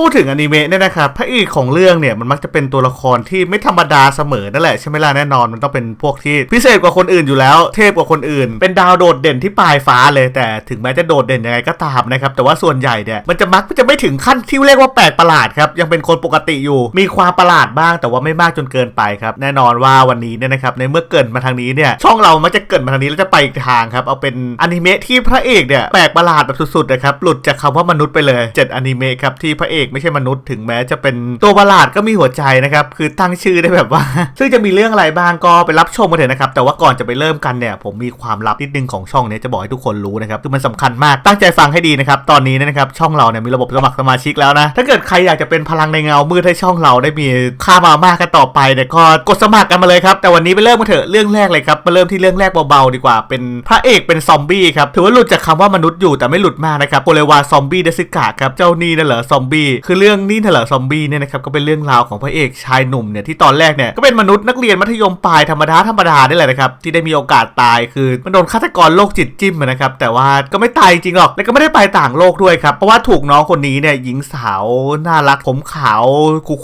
พูดถึงอนิเมะเนี่ยนะครับพระเอกของเรื่องเนี่ยมันมักจะเป็นตัวละครที่ไม่ธรรมดาเสมอนั่นแหละใช่ไหมล่ะแน่นอนมันต้องเป็นพวกที่พิเศษกว่าคนอื่นอยู่แล้ว เทพกว่าคนอื่น เป็นดาวโดดเด่นที่ปลายฟ้าเลยแต่ถึงแม้จะโดดเด่นยังไงก็ตามนะครับแต่ว่าส่วนใหญ่เนี่ยมันจะมักจะไม่ถึงขั้นที่เรียกว่าแปลกประหลาดครับยังเป็นคนปกติอยู่ มีความประหลาดบ้างแต่ว่าไม่มากจนเกินไปครับแน่นอนว่าวันนี้เนี่ยนะครับในเมื่อเกิดมาทางนี้เนี่ยช่องเรามักจะเกิดมาทางนี้แล้วจะไปอีกทางครับเอาเป็นอนิเมะที่พระเอกเนี่ยแปลกประหลาดแบบสุดๆนะครับหลุดจากคำว่ามนุษย์ไปเลยเจ็ดอนิเมะครับที่พระเอกไม่ใช่มนุษย์ถึงแม้จะเป็นตัวประหลาดก็มีหัวใจนะครับคือตั้งชื่อได้แบบว่า ซึ่งจะมีเรื่องอะไรบ้างก็ไปรับชมกันเถอะนะครับแต่ว่าก่อนจะไปเริ่มกันเนี่ยผมมีความลับนิดนึงของช่องเนี้จะบอกให้ทุกคนรู้นะครับคือมันสำคัญมากตั้งใจฟังให้ดีนะครับตอนนี้เนยนะครับช่องเราเนี่ยมีระบบสมัครสมาชิกแล้วนะถ้าเกิดใครอยากจะเป็นพลังในเงามืดให้ช่องเราได้มีค่ามามากกันต่อไปเนี่ยก็กดสมัครกันมาเลยครับแต่วันนี้ไปเริ่มกันเถอะเรื่องแรกเลยครับมาเริ่มที่เรื่องแรกเบาๆดีกว่าเป็นพระเอกเป็นซอมบี้ครับถือว่าหลุดจากคำว่ามนุษย์อยู่แต่ไม่หลุดมากนะครับโกเลวาซอมบี้เดซิกะครับเจ้านี่น่ะเหรอซอมบี้คือเรื่องนี่เหรอซอมบี้เนี่ยนะครับก็เป็นเรื่องราวของพระเอกชายหนุ่มเนี่ยที่ตอนแรกเนี่ยก็เป็นมนุษย์นักเรียนมัธยมปลายธรรมดาธรรมดานี่แหละนะครับที่ได้มีโอกาสตายคือมันโดนฆาตกรโรคจิตจิ้มนะครับแต่ว่าก็ไม่ตายจริงหรอก แล้วก็ไม่ได้ไปต่างโลกด้วยครับเพราะว่าถูกน้องคนนี้เนี่ยหญิงสาวน่ารักผมขาว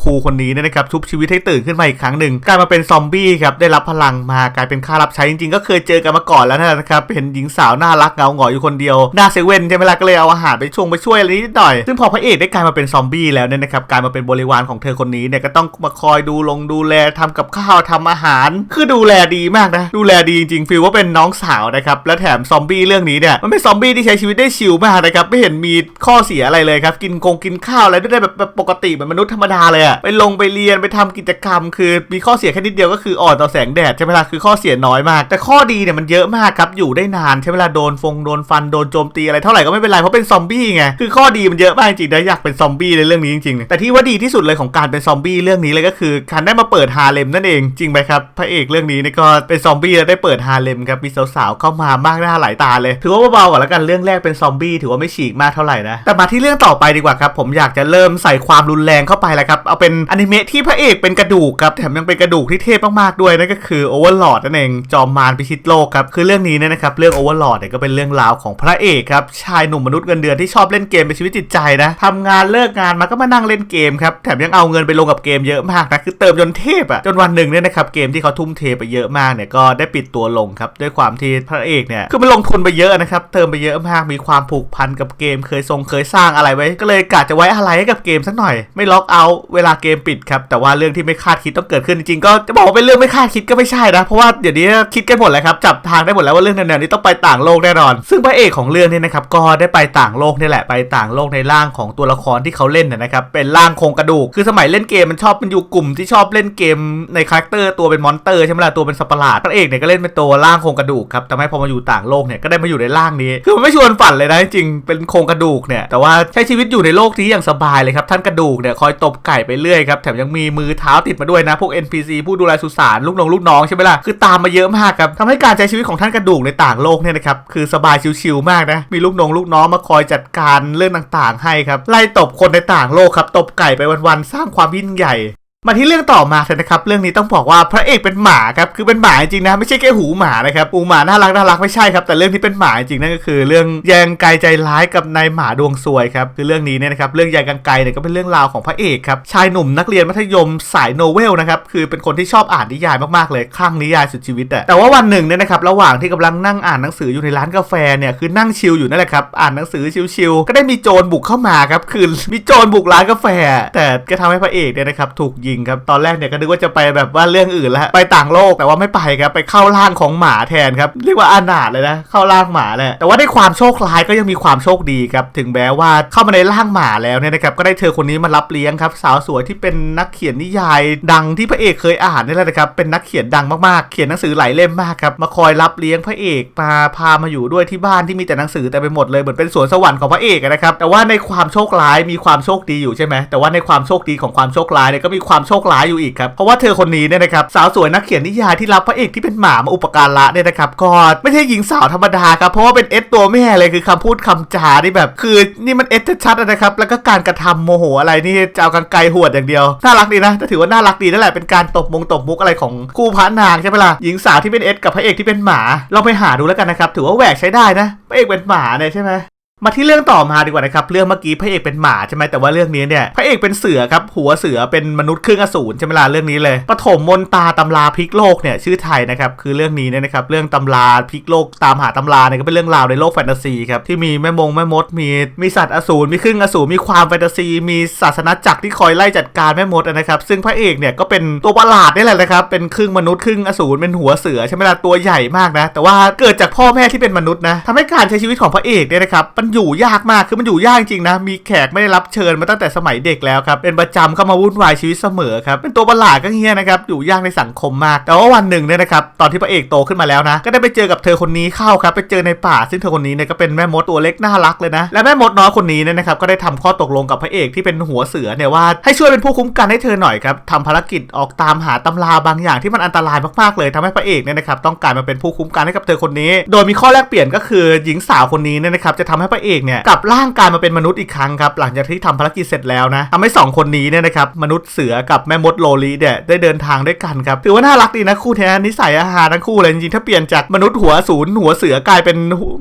คูลๆคนนี้เนี่ยนะครับชุบชีวิตให้ตื่นขึ้นมาอีกครั้งหนึ่งกลายมาเป็นซอมบี้ครับได้รับพลังมากลายเป็นค่ารับใช้จริงๆ ก็เคยเจอกันมาก่อนแล้วนะครับเห็นหญิงสาวน่ารักเงาหงอยอยู่คนเดียวหน้าเซเว่นใช่ไหมล่ะก็เลยเอาอาหารไปชงไปช่วยอะไรนิดหน่อยซึ่งพอพระเอกได้กลายมาเป็นซอมอมบี้แล้วเนี่ยนะครับกลายมาเป็นบริวารของเธอคนนี้เนี่ยก็ต้องมาคอยดูลงดูแลทำกับข้าวทำอาหาร คือดูแลดีมากนะ ดูแลดีจริงๆฟีลว่าเป็นน้องสาวนะครับและแถมซอมบี้เรื่องนี้เนี่ยมันเป็นซอมบี้ที่ใช้ชีวิตได้ชิลมากนะครับไม่เห็นมีข้อเสียอะไรเลยครับกินคงกินข้าวอะไรได้แบบปกติเหมือนมนุษย์ธรรมดาเลยอะไปลงไปเรียนไปทำกิจกรรม คือมีข้อเสียแค่นิดเดียวก็คืออ่อนต่อแสงแดดใช่ไหมล่ะคือข้อเสียน้อยมาก แต่ข้อดีเนี่ยมันเยอะมากครับอยู่ได้นานใช่ไหมล่ะโดนฟงโดนฟันโดนโจมตีอะไรเท่าไหร่ก็ไม่เป็นไรเพราะเป็นซอมบี้ไงคือข้อดีมันเยอะมากจริงๆนะอยากเป็นซอมบในเรื่องนี้จริงๆ แต่ที่ว่าดีที่สุดเลยของการเป็นซอมบี้เรื่องนี้เลยก็คือการได้มาเปิดฮาเลมนั่นเองจริงไหมครับพระเอกเรื่องนี้นี่ก็เป็นซอมบี้แล้วได้เปิดฮาเลมครับมีสาวๆเข้ามามากหน้าหลายตาเลย ถือว่าเบาๆก่อนแล้วกันเรื่องแรกเป็นซอมบี้ถือว่าไม่ฉีกมากเท่าไหร่นะแต่มาที่เรื่องต่อไปดีกว่าครับผมอยากจะเริ่มใส่ความรุนแรงเข้าไปแล้วครับเอาเป็นอนิเมะที่พระเอกเป็นกระดูกครับแถมยังเป็นกระดูกที่เทพมากๆด้วยนั่นก็คือโอเวอร์ลอดนั่นเองจอมมารพิชิตโลกครับคือเรื่องนี้เนี่ยนะครับเรื่องโอเวอร์ลอดเนี่ยก็เป็นเรื่องราวของพระเอกครับชายหนุ่มมนุษย์เงินเดือนที่ชอบเล่นเกมเป็นชีวิตจิตใจนะทำงานเลิกงานมาก็มานั่งเล่นเกมครับแถมยังเอาเงินไปลงกับเกมเยอะมากนะคือเติมจนเทพอะจนวันหนึ่งเนี่ยนะครับเกมที่เขาทุ่มเทไปเยอะมากเนี่ยก็ได้ปิดตัวลงครับด้วยความที่พระเอกเนี่ยคือมันลงทุนไปเยอะนะครับเติมไปเยอะมากมีความผูกพันกับเกม เคยทรงเคยสร้างอะไรไว้ ก็เลยกะจะไว้อะไรให้กับเกมสักหน่อย ไม่ล็อกเอาเวลาเกมปิดครับแต่ว่าเรื่องที่ไม่คาดคิดต้องเกิดขึ้นจริงๆก็จะบอกว่าเป็นเรื่องไม่คาดคิดก็ไม่ใช่นะเพราะว่าเดี๋ยวนี้คิดกันหมดแล้วครับจับทางได้หมดแล้วว่าเรื่องแนวนี้ต้องไปต่างโลกแน่นอน ซึ่งพระเอกของเรื่องนี้นะครับก็ได้ไปต่างโลกนี่แหละไปต่างโลกในร่างของตัวละครที่เขาเล่นนะนะครับเป็นร่างโครงกระดูกคือสมัยเล่นเกมมันชอบมันอยู่กลุ่มที่ชอบเล่นเกมในคาแรคเตอร์ตัวเป็นมอนเตอร์ใช่ไหมล่ะตัวเป็นสัตว์ปหลาดพระเอกเนี่ยก็เล่นเป็นตัวร่างโครงกระดูกครับแต่ไม่พอมาอยู่ต่างโลกเนี่ยก็ได้มาอยู่ในร่างนี้คือมันไม่ชวนฝันเลยนะจริงเป็นโครงกระดูกเนี่ยแต่ว่าใช้ชีวิตอยู่ในโลกนี้อย่างสบายเลยครับท่านกระดูกเนี่ยคอยตบไก่ไปเรื่อยครับแถมยังมีมือเท้าติดมาด้วยนะพวก NPC ผู้ดูแลสุสานลูกน้องลูกน้องใช่ไหมล่ะคือตามมาเยอะมากครับทำให้การใช้ชีวิตของท่านกระดูกในต่างโลกเนี่ยนะครับคือสบายชิวๆมากนะมีลูกน้องลูกน้องมาคอยจัดการเรื่องต่างๆ ให้ครับไล่ตบคนในต่างโลกครับ ตบไก่ไปวันๆสร้างความยิ่งใหญ่ มาที่เรื่องต่อมาเลยนะครับ เรื่องนี้ต้องบอกว่าพระเอกเป็นหมาครับ คือเป็นหมาจริงนะ ไม่ใช่แค่หูหมานะครับหูหมาน่ารักน่ารักไม่ใช่ครับ แต่เรื่องที่เป็นหมาจริงนั่นก็คือ เรื่องแยงไกลใจร้ายกับนายหมาดวงซวยครับ คือเรื่องนี้เนี่ยนะครับ เรื่องแยงกังไกลเนี่ยก็เป็นเรื่องราวของพระเอกครับ ชายหนุ่มนักเรียนมัธยมสายโนเวลนะครับ คือเป็นคนที่ชอบอ่านนิยายมากๆเลยคลั่งนิยายสุดชีวิตอะแต่ว่าวันหนึ่งเนี่ยนะครับ ระหว่างที่กำลังนั่งอ่านหนังสืออยู่ในร้านกาแฟเนี่ยคือนั่งชิลอยู่นั่นแหละครับ อ่านหนังสือชิลๆก็ได้มีโจรบุกเข้ามาครับคือมีโจรบุกร้านกาแฟ แต่ก็ทำให้พระเอกเนี่ยนะครับถูกยิงครับตอนแรกเนี่ยก็นึกว่าจะไปแบบว่าเรื่องอื่นแล้วไปต่างโลกแต่ว่าไม่ไปครับไปเข้าร่างของหมาแทนครับเรียกว่าอนาถเลยนะเข้าร่างหมาแหละแต่ว่าได้ความโชคร้ายก็ยังมีความโชคดีครับถึงแม้ว่าเข้ามาในร่างหมาแล้วเนี่ยนะครับก็ได้เธอคนนี้มารับเลี้ยงครับสาวสวยที่เป็นนักเขียนนิยาย ดังที่พระเอกเคยอ่านนี่แหละนะครับเป็นนักเขียนดังมากๆ เขียนหนังสือหลายเล่มมากครับมาคอยรับเลี้ยงพระเอกมาพามาอยู่ด้วยที่บ้านที่มีแต่หนังสือแต่ไปหมดเลยเหมือนเป็นสวนสวรรค์ของพระเอกนะครับแต่ว่าในความโชคร้ายมีความโชคดีอยู่ใช่ไหมแต่ว่าในความโชคดีของความโชคร้ายเนี่ยก็มีความโชคร้ายอยู่อีกครับ เพราะว่าเธอคนนี้เนี่ยนะครับสาวสวยนักเขียนนิยายที่รับพระเอกที่เป็นหมามาอุปการะเนี่ยนะครับก็ไม่ใช่หญิงสาวธรรมดาครับเพราะว่าเป็นเอสตัวแม่เลยคือคำพูดคำจาที่แบบ คือนี่มันเอสชัดๆนะครับแล้วก็การกระทำโมโหอะไรนี่จะเอากังไกรหวดอย่างเดียวน่ารักดีนะแต่ถือว่าน่ารักดีนั่นแหละเป็นการตบมงตบมุกอะไรของคู่พระนางใช่ไหมล่ะหญิงสาวที่เป็นเอสกับพระเอกที่เป็นหมาเราไปหาดูแล้วกันนะครับถือว่าแหวกใช้ได้นะพระเอกเป็นหมาเนี่ยใช่ไหม มาที่เรื่องต่อมาดีกว่านะครับเรื่องเมื่อกี้พระเอกเป็นหมาใช่ไหมแต่ว่าเรื่องนี้เนี่ยพระเอกเป็นเสือครับหัวเสือเป็นมนุษย์ครึ่งอสูรใช่ไหมล่ะเรื่องนี้เลยปฐมมนตาตำราพลิกโลกเนี่ยชื่อไทยนะครับคือเรื่องนี้เนี่ยนะครับเรื่องตำราพลิกโลกตามหาตำราเนี่ยก็เป็นเรื่องราวในโลกแฟนตาซีครับที่มีแม่มงแม่มดมีมีสัตว์อสูรมีครึ่งอสูรมีความแฟนตาซี มีศาสนาจักรที่คอยไล่จัดการแม่มดนะครับซึ่งพระเอกเนี่ยก็เป็นตัวประหลาดนี่แหละนะครับเป็นครึ่งมนุษย์ครึ่งอสูรเป็นหัวเสือใช่ไหมล่ะตัวใหญ่มากนะแต่ว่าเกิดจากพ่อแม่ที่เป็นมนุษย์นะทำให้การใช้ชีวิตของพระเอกเนี่ยนะครับมันอยู่ยากมากคือมันอยู่ยากจริงนะมีแขกไม่ได้รับเชิญมาตั้งแต่สมัยเด็กแล้วครับเป็นประจำเข้ามาวุ่นวายชีวิตเสมอครับเป็นตัวประหลาดก็เงี้ยนะครับอยู่ยากในสังคมมาก แต่ว่าวันหนึ่งเนี่ยนะครับตอนที่พระเอกโตขึ้นมาแล้วนะก็ได้ไปเจอกับเธอคนนี้เข้าครับไปเจอในป่าซึ่งเธอคนนี้เนี่ยก็เป็นแม่มดตัวเล็กน่ารักเลยนะและแม่มดน้อยคนนี้เนี่ยนะครับก็ได้ทำข้อตกลงกับพระเอกที่เป็นหัวเสือเนี่ยว่าให้ช่วยเป็นผู้คุ้มกันให้เธอหน่อยครับทำภารกิจออกตามหาตำราบางอย่างที่มันอันตรายมากๆเลยทำให้พระเอกเนี่ยนะครับต้องการมาเป็นผู้คุ้มกันให้กับเธอคนนี้ โดยมีข้อแลกเปลี่ยนก็คือหญิงสาวคนนี้เนี่ยนะครับจะทำให้พระเอกเนี่ยกลับร่างกายมาเป็นมนุษย์อีกครั้งครับหลังจากที่ทำภารกิจเสร็จแล้วนะทำให้สองคนนี้เนี่ยนะครับมนุษย์เสือกับแม่มดโลลีเนี่ยได้เดินทางด้วยกันครับถือว่าน่ารักดีนะคู่แท้นิสัยอาหารทั้งคู่เลยจริงๆถ้าเปลี่ยนจากมนุษย์หัวศูนย์หัวเสือกลายเป็น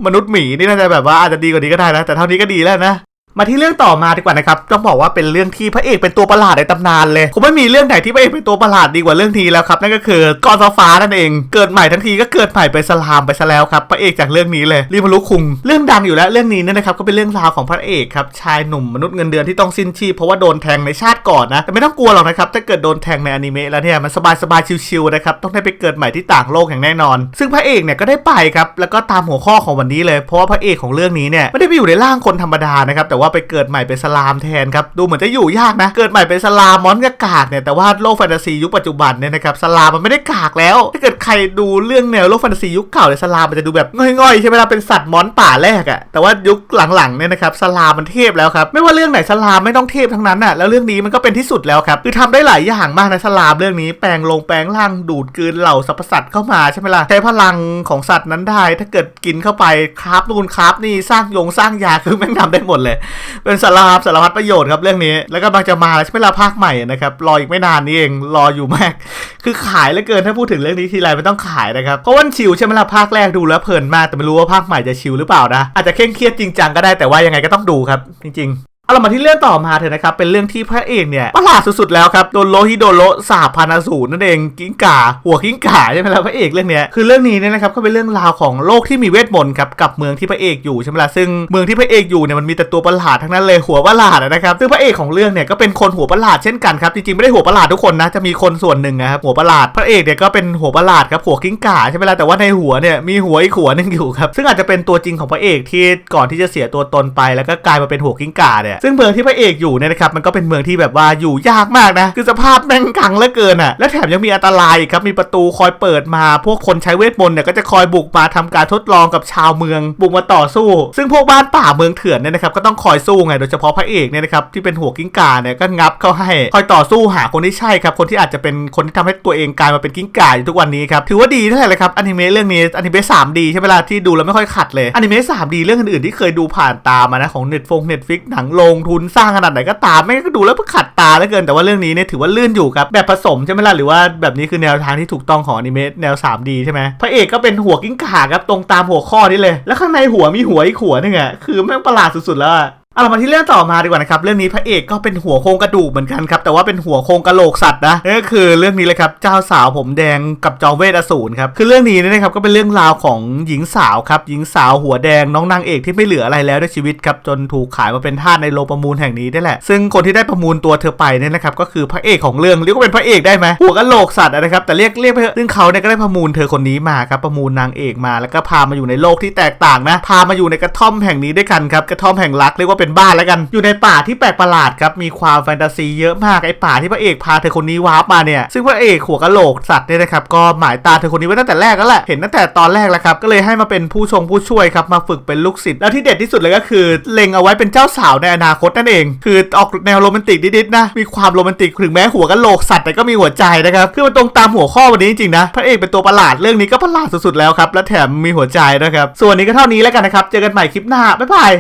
มนุษย์หมีนี่น่าจะแบบว่าอาจจะดีกว่านี้ก็ได้นะแต่เท่านี้ก็ดีแล้วนะ มาที่เรื่องต่อมาดีกว่านะครับต้องบอกว่าเป็นเรื่องที่พระเอกเป็นตัวประหลาดในตำนานเลยคงไม่มีเรื่องไหนที่พระเอกเป็นตัวประหลาดดีกว่าเรื่องนี้แล้วครับนั่นก็คือกอนฟ้าฟ้านั่นเอง เกิดใหม่ทั้งทีก็เกิดใหม่ไปสลามไปซะแล้วครับพระเอกจากเรื่องนี้เลยรีมารุคุงเรื่องดังอยู่แล้วเรื่องนี้เนี่ยนะครับก็เป็นเรื่องราวของพระเอกครับชายหนุ่มมนุษย์เงินเดือนที่ต้องสิ้นชีพเพราะว่าโดนแทงในชาติก่อนนะแต่ไม่ต้องกลัวหรอกนะครับถ้าเกิดโดนแทงในอนิเมะแล้วเนี่ยมันสบายสบายๆชิวๆนะครับต้องได้ไปเกิดใหม่ที่ต่างโลกอย่างแน่นอน ซึ่งพระเอกเนี่ยก็ได้ไปครับแล้วก็ตามหัวข้อของวันนี้เลยเพราะว่าพระเอกของเรื่องนี้เนี่ยไม่ได้ไปอยู่ในร่างคนธรรมดานะครับแต่ว่าไปเกิดใหม่เป็นสลามแทนครับดูเหมือนจะอยู่ยากนะ เกิดใหม่เป็นสลามมอนกับกากเนี่ยแต่ว่าโลกแฟนตาซียุคปัจจุบันเนี่ยนะครับสลามมันไม่ได้กากแล้ว ถ้าเกิดใครดูเรื่องแนวโลกแฟนตาซียุคเก่าเนี่ยสลามมันจะดูแบบง่อยๆใช่ไหมล่ะเป็นสัตว์มอนป่าแรกอะแต่ว่ายุคหลังๆเนี่ยนะครับสลามมันเทพแล้วครับไม่ว่าเรื่องไหนสลามไม่ต้องเทพทั้งนั้นน่ะแล้วเรื่องนี้มันก็เป็นที่สุดแล้วครับคือทำได้หลายอย่างมากนะสลามเรื่องนี้แปลงลงแปลงร่างดูดกืนเหล่าสรรพสัตว์เข้ามาใช่ไหมล่ะใช้พลังของสัตว์นั้นได้ ถ้าเกิดกินเข้าไปคราฟนู่นคราฟนี่สร้างยงสร้างยาคือแม่งทำได้หมดเลยเป็นสารพัดสารพัดประโยชน์ครับเรื่องนี้ แล้วก็บางจะมาแล้วใช่ไหมล่ะภาคใหม่นะครับรออีกไม่นานนี้เองรออยู่มาก คือขายเหลือเกินถ้าพูดถึงเรื่องนี้ทีไรไม่ต้องขายนะครับเพราะว่าชิวใช่ไหมล่ะภาคแรกดูแล้วเพลินมากแต่ไม่รู้ว่าภาคใหม่จะชิวหรือเปล่านะอาจจะเคร่งเครียดจริงจังก็ได้แต่ว่ายังไงก็ต้องดูครับจริง เอาเรามาที่เรื่องต่อมาเถอะนะครับ เป็นเรื่องที่พระเอกเนี่ยประหลาดสุดๆแล้วครับ โดนโลฮิโดโรสาบพันอสูนั่นเองกิ้งก่า หัวกิ้งก่าใช่ไหมล่ะพระเอกเรื่องเนี้ยคือเรื่องนี้เนี่ยนะครับก็เป็นเรื่องราวของโลกที่มีเวทมนต์ครับกับเมืองที่พระเอกอยู่ใช่ไหมล่ะซึ่งเมืองที่พระเอกอยู่เนี่ยมันมีแต่ตัวประหลาดทั้งนั้นเลยหัวประหลาดนะครับซึ่งพระเอกของเรื่องเนี่ยก็เป็นคนหัวประหลาดเช่นกันครับจริงๆไม่ได้หัวประหลาดทุกคนนะจะมีคนส่วนหนึ่งนะครับหัวประหลาดพระเอกเนี่ยก็เป็นหัวประหลาดครับหัวกิ้งก่าใช่ไหมล่ะแต่ว่าในหัวเนี่ยมีหัวอีกหัวหนึงอยู่ครับซึ่งอาจจะเป็นตัวจริงของพระเอกที่ก่อนที่จะเสียตัวตนไปแล้วก็กลายมาเป็นหัวกิ้งก่าเนี่ยซึ่งเมืองที่พระเอกอยู่เนี่ยนะครับมันก็เป็นเมืองที่แบบว่าอยู่ยากมากนะ คือสภาพแม่งกังเหลือเกินอะและแถมยังมีอันตรายครับมีประตูคอยเปิดมา พวกคนใช้เวทมนต์เนี่ยก็จะคอยบุกมาทำการทดลองกับชาวเมืองบุกมาต่อสู้ ซึ่งพวกบ้านป่าเมืองเถื่อนเนี่ยนะครับก็ต้องคอยสู้ไงโดยเฉพาะพระเอกเนี่ยนะครับที่เป็นหัวกิ้งก่าเนี่ยก็งับเข้าให้คอยต่อสู้หาคนที่ใช่ครับคนที่อาจจะเป็นคนที่ทำให้ตัวเองกลายมาเป็นกิ้งก่าอยู่ทุกวันนี้ครับถือว่าดีเท่าไหร่เลยครับอนิเมะเรื่องนี้อนิเมะ 3D ใช่ไหมล่ะที่ดูแล้วไม่ค่อยขัดเลยอนิเมะ 3D เรื่องอื่นๆที่เคยดูผ่านตามานะของ Net ฟง Netflix หนังลงทุนสร้างขนาดไหนก็ตามไม่งก็ดูแล้วมันขัดตาเหลือเกินแต่ว่าเรื่องนี้เนี่ยถือว่าลื่นอยู่ครับแบบผสมใช่ไหมล่ะหรือว่าแบบนี้คือแนวทางที่ถูกต้องของอนิเมะแนว 3D ใช่ไหมพระเอกก็เป็นหัวกิ้งก่าครับตรงตามหัวข้อนี้เลย แล้วข้างในหัวมีหัวอีกหัวนึงอะคือแม่งประหลาดสุดๆแล้วอะ เอามาที่เรื่องต่อมาดีกว่านะครับ เรื่องนี้พระเอกก็เป็นหัวโครงกระดูกเหมือนกันครับ แต่ว่าเป็นหัวโครงกระโหลกสัตว์นะนั่นก็คือเรื่องนี้เลยครับเจ้าสาวผมแดงกับจอมเวทอสูรครับคือเรื่องนี้นยนะครับก็เป็นเรื่องราวของหญิงสาวครับหญิงสาวหัวแดงน้องนางเอกที่ไม่เหลืออะไรแล้วในชีวิตครับจนถูกขายมาเป็นทาสในโรงประมูลแห่งนี้ได้แหละ ซึ่งคนที่ได้ประมูลตัวเธอไปเนี่ยนะครับก็คือพระเอกของเรื่องเรียกว่าเป็นพระเอกได้ไหมหัวกระโหลกสัตว์นะครับแต่เรียกเรียกไปเถอซึ่งเขาเนี่ยก็ได้ประมูลเธอคนนี้มาครับประมูลนางเอกมา แล้วก็พามาอยู่ในโลกที่แตกต่างนะพามาอยู่ในกระท่อมแห่งนี้ด้วยกันครับกระท่อมแห่งรักเรียกว่าเป็นบ้านแล้วกัน อยู่ในป่าที่แปลกประหลาดครับ มีความแฟนตาซีเยอะมาก ไอ้ป่าที่พระเอกพาเธอคนนี้วาร์ปมาเนี่ย ซึ่งพระเอกหัวกะโหลกสัตว์เนี่ยนะครับ ก็หมายตาเธอคนนี้ไว้ตั้งแต่แรกแล้วแหละ เห็นตั้งแต่ตอนแรกแล้วครับ ก็เลยให้มาเป็นผู้ชงผู้ช่วยครับ มาฝึกเป็นลูกศิษย์ แล้วที่เด็ดที่สุดเลยก็คือเล็งเอาไว้เป็นเจ้าสาวในอนาคตนั่นเอง คือออกแนวโรแมนติกนิดๆนะ มีความโรแมนติกถึงแม้หัวกะโหลกสัตว์แต่ก็มีหัวใจนะครับ คือมันตรงตามหัวข้อวันนี้จริงๆนะ พระเอกเป็นตัวประหลาดเรื่องนี้ก็ประหลาดสุดๆแล้วครับ และแถมมีหัวใจนะครับ ส่วนนี้ก็เท่านี้แล้วกันนะครับ เจอกันใหม่คลิปหน้า บ๊ายบาย